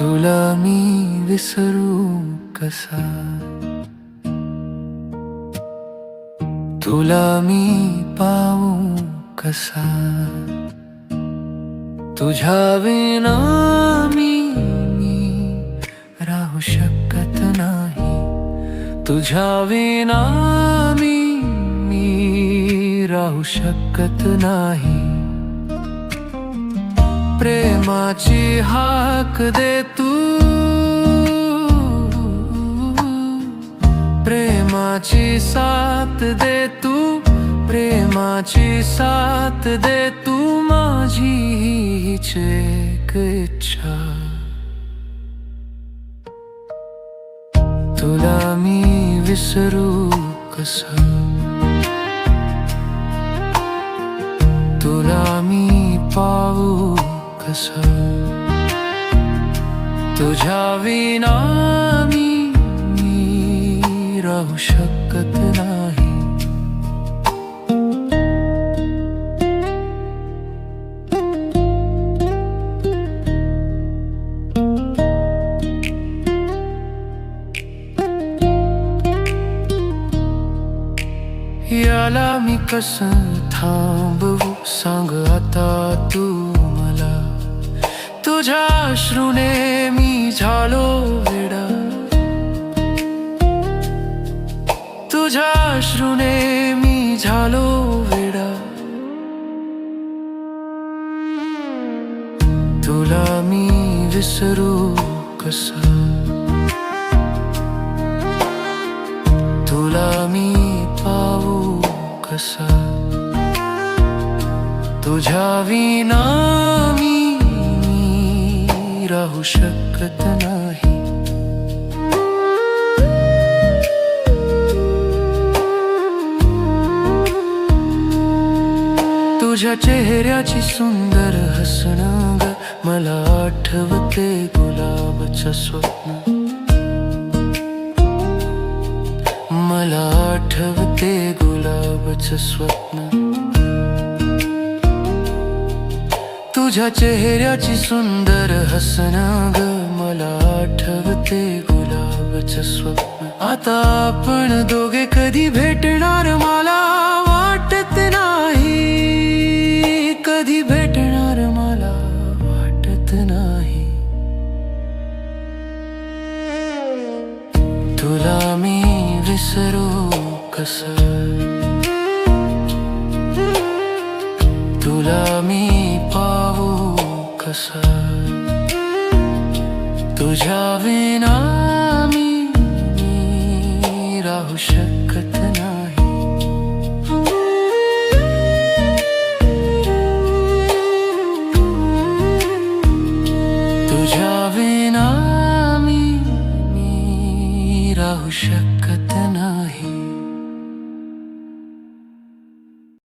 तुला मी विसरू कसा? तुला मी पाऊ कसा? तुझ्या विना मी मी राहू शकत नाही. तुझ्या विना मी राहू शकत नाही. प्रेमाची हाक दे तू. प्रेमाची साथ दे तू. प्रेमाची साथ दे तू. माझी हीच एक इच्छा. तुला मी विसरू कस? तुला मी कस? तुझ्या विना मी मी राहू शकत नाही. याला मी कसं थांबवू? सांग आता तू मला. तुझ्या अश्रूने मी झालो वेडा. तुझ्या अश्रूने मी झालो वेडा. तुला मी विसरू कसा? तुला मी पाहू कसा? तुझ्या विना मी शकत नाही. तुझ्या चेहऱ्याची सुंदर हसणं ग मला आठवते गुलाबचं स्वप्न. मला आठवते गुलाबचं स्वप्न. तुझ्या चेहऱ्याची सुंदर हसणं ग मला आठवते गुलाबच स्वप्न. आता आपण दोघे कधी भेटणार मला वाटत नाही. कधी भेटणार मला वाटत नाही. तुला मी विसरू कसं? तुला मी कस तुझ्या विना मी मी राहू शकत नाही। तुझ्या विना मी राहू शकत नाही।